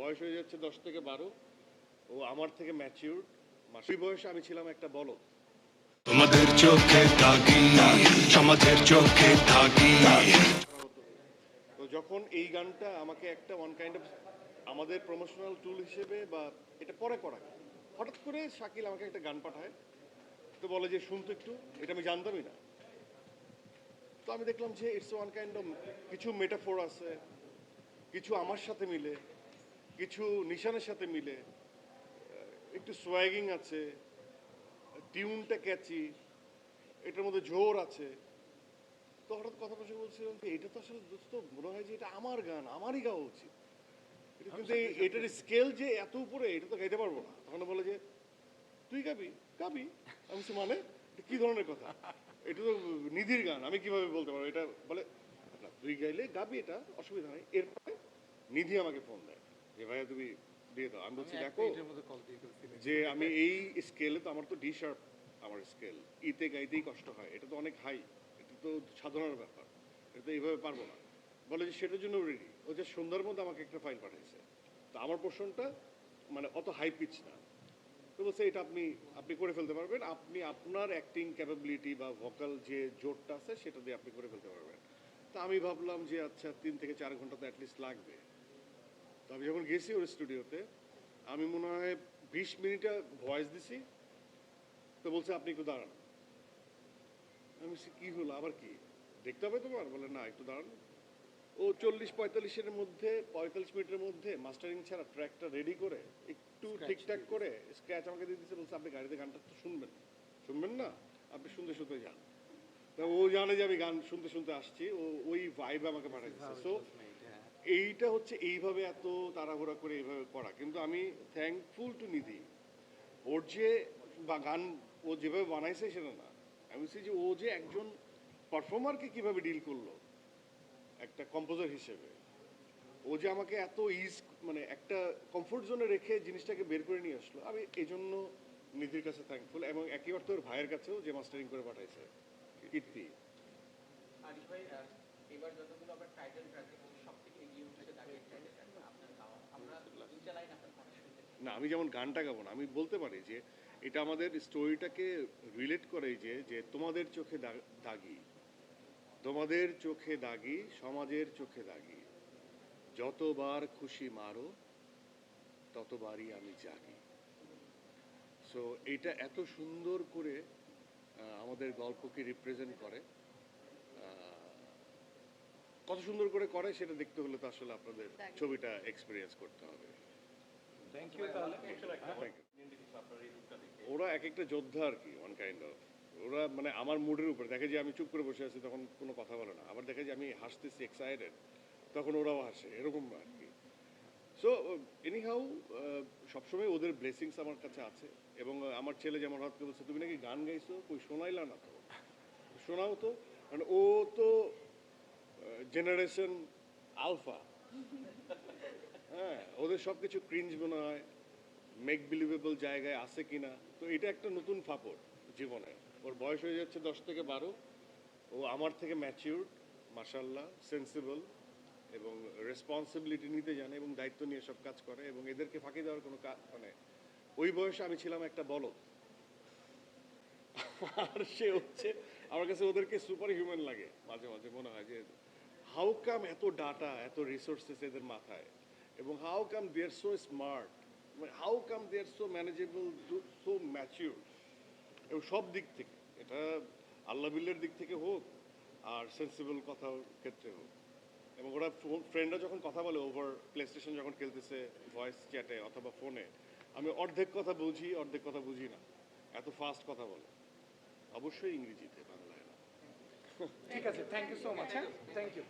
বয়স হয়ে যাচ্ছে দশ থেকে বারো। ও আমার থেকে ম্যাচিউর মাসি বয়সে আমি ছিলাম একটা বলদ। তোমাদের চোখে দাগি সমাজের চোখে দাগি। তো যখন এই গানটা আমাকে একটা ওয়ান কাইন্ড অফ আমাদের প্রমোশনাল টুল হিসেবে বা এটা পরে করা। হঠাৎ করে শাকিল আমাকে একটা গান পাঠায়। তো বলে যে শুনতো একটু এটা আমি জানতামই না। তো আমি দেখলাম যে ইটস ওয়ান কাইন্ড অফ কিছু মেটাফোর আছে কিছু আমার সাথে মিলে। কিছু নিশানের সাথে মিলে একটু সোয়াগিং আছে টিউনটা ক্যাচি এটার মধ্যে জোর আছে। তো হঠাৎ কথা বসে বলছিলাম এটা তো আসলে দোস্ত মনে হয় যে এটা আমার গান আমারই গাওয়া উচিত। কিন্তু এটার স্কেল যে এত উপরে এটা তো গাইতে পারব না। তখন বলে যে তুই গাবি? গাবি। আমি মানে? কি ধরনের কথা? এটা তো নিধির গান আমি কীভাবে বলতে পারব? এটা বলে তুই গাইলে গাবি এটা অসুবিধা নেই। এরপরে নিধি আমাকে ফোন দেয়। যে ভাইয়া তুমি দিয়ে দাও। আমি বলছি দেখো যে আমি এই স্কেলে তো আমার তো ডি শার্প আমার স্কেল ইতে গাইতেই কষ্ট হয়। এটা তো অনেক হাই এটা তো সাধারণ ব্যাপার। এটা তো এইভাবে পারব না। বলে যে সেটার জন্য রেডি ও যে সন্ধ্যার মধ্যে আমাকে একটা ফাইল পাঠিয়েছে তো আমার পোর্শনটা মানে অত হাই পিচ না। তো বলছে এটা আপনি আপনি করে ফেলতে পারবেন। আপনি আপনার অ্যাক্টিং ক্যাপাবিলিটি বা ভোকাল যে জোরটা আছে সেটা দিয়ে আপনি করে ফেলতে পারবেন। তা আমি ভাবলাম যে আচ্ছা তিন থেকে চার ঘণ্টা তো অ্যাটলিস্ট লাগবে। আমি যখন গেছি ওর স্টুডিওতে আমি মনে হয় বিশ মিনিটে ভয়েস দিছি তো বলছে আপনি একটু দাঁড়ান। আমি বলছি, কি হলো? আবার কি? দেখতে হবে তোমার? বলে না একটু দাঁড়ান। ও চল্লিশ পঁয়তাল্লিশের মধ্যে পঁয়তাল্লিশ মিনিটের মধ্যে মাস্টারিং ছাড়া ট্র্যাকটা রেডি করে একটু ঠিকঠাক করে স্ক্র্যাচ আমাকে দিয়ে দিচ্ছে বলছে আপনি গাড়িতে গানটা তো শুনবেন। শুনবেন না? আপনি শুনতে শুনতে যান। তা ও জানে যে আমি গান শুনতে শুনতে আসছি ও ওই ভাইব আমাকে পাঠিয়ে দিচ্ছে সো এইটা হচ্ছে এইভাবে এত তাড়াহুড়া করে এইভাবে করা। কিন্তু আমি থ্যাঙ্কফুল টু নিধি ওর যে বা গান ও যেভাবে বানাইছে সেটা না। আমি বলছি যে ও যে একজন পারফর্মারকে কীভাবে ডিল করল একটা কম্পোজার হিসেবে। ও যে আমাকে এত ইজ মানে একটা কমফোর্ট জোনে রেখে জিনিসটাকে বের করে নিয়ে আসলো আমি এই জন্য নিধির কাছে থ্যাঙ্কফুল এবং একই অর্থ ওর ভাইয়ের কাছেও যে মাস্টারিং করে পাঠাইছে কীর্তি। আরিফ ভাই এবার যতগুলো আবার টাইটেল ট্র্যাক সব না, আমি যেমন গানটা গাবো না, আমি বলতে পারি যে এটা আমাদের স্টোরিটাকে রিলেট করে যে যে তোমাদের চোখে দাগি, তোমাদের চোখে দাগি, সমাজের চোখে দাগি। যতবার খুশি মারো, ততবারই আমি জাগি। সো এটা এত সুন্দর করে আমাদের গল্পকে রিপ্রেজেন্ট করে। কত সুন্দর করে করে সেটা দেখতে হলে তো আসলে আপনাদের ছবিটা এক্সপিরিয়েন্স করতে হবে। থ্যাংক ইউ তাহলে। ওরা এক একটা যোদ্ধা আর কি ওয়ান কাইন্ড অফ ওরা মানে আমার মুডের উপরে দেখে যে আমি চুপ করে বসে আছি তখন কোনো কথা বলে না। আবার দেখে যে আমি হাসতেছি এক্সাইটেড তখন ওরাও হাসে এরকম আর কি। সো এনি হাউ সবসময় ওদের ব্লেসিংস আমার কাছে আছে। এবং আমার ছেলে যেমন হঠাৎ করে বলছে তুমি নাকি গান গাইছো? কই শোনাইলা না তো। শোনাও তো। কারণ ও তো জেনারেশন আলফা হ্যাঁ ওদের সব কিছু ক্রিঞ্জ মনে হয় মেক বিলিভেবল জায়গায় আছে কিনা। তো এটা একটা নতুন ফাপড় জীবনে। ওর বয়স হয়ে যাচ্ছে দশ থেকে বারো। ও আমার থেকে ম্যাচিউরড মাসাল্লাহ সেন্সিবল এবং রেসপন্সিবিলিটি নিতে জানে এবং দায়িত্ব নিয়ে সব কাজ করে এবং এদেরকে ফাঁকি দেওয়ার কোনো কাজ মানে ওই বয়সে আমি ছিলাম একটা বলদ। আর সে হচ্ছে, আমার কাছে ওদেরকে সুপার হিউম্যান লাগে, মাঝে মাঝে মনে হয় যে হাউ কাম এত ডাটা এত রিসোর্সেস এদের মাথায়? এবং how come they are so smart how come they are so manageable so mature এবং সব দিক থেকে, এটা আল্লাহ বিল্লের দিক থেকে হোক আর সেন্সিবল কথার ক্ষেত্রে হোক। এবং ওরা ফ্রেন্ডরা যখন কথা বলে ওভার প্লে স্টেশন যখন খেলতেছে ভয়েস চ্যাটে অথবা ফোনে আমি অর্ধেক কথা বুঝি, অর্ধেক কথা বুঝি না। এত ফাস্ট কথা বলে। অবশ্যই ইংরেজিতে, বাংলায় না। ঠিক আছে থ্যাংক ইউ সো মাচ হ্যাঁ? Thank you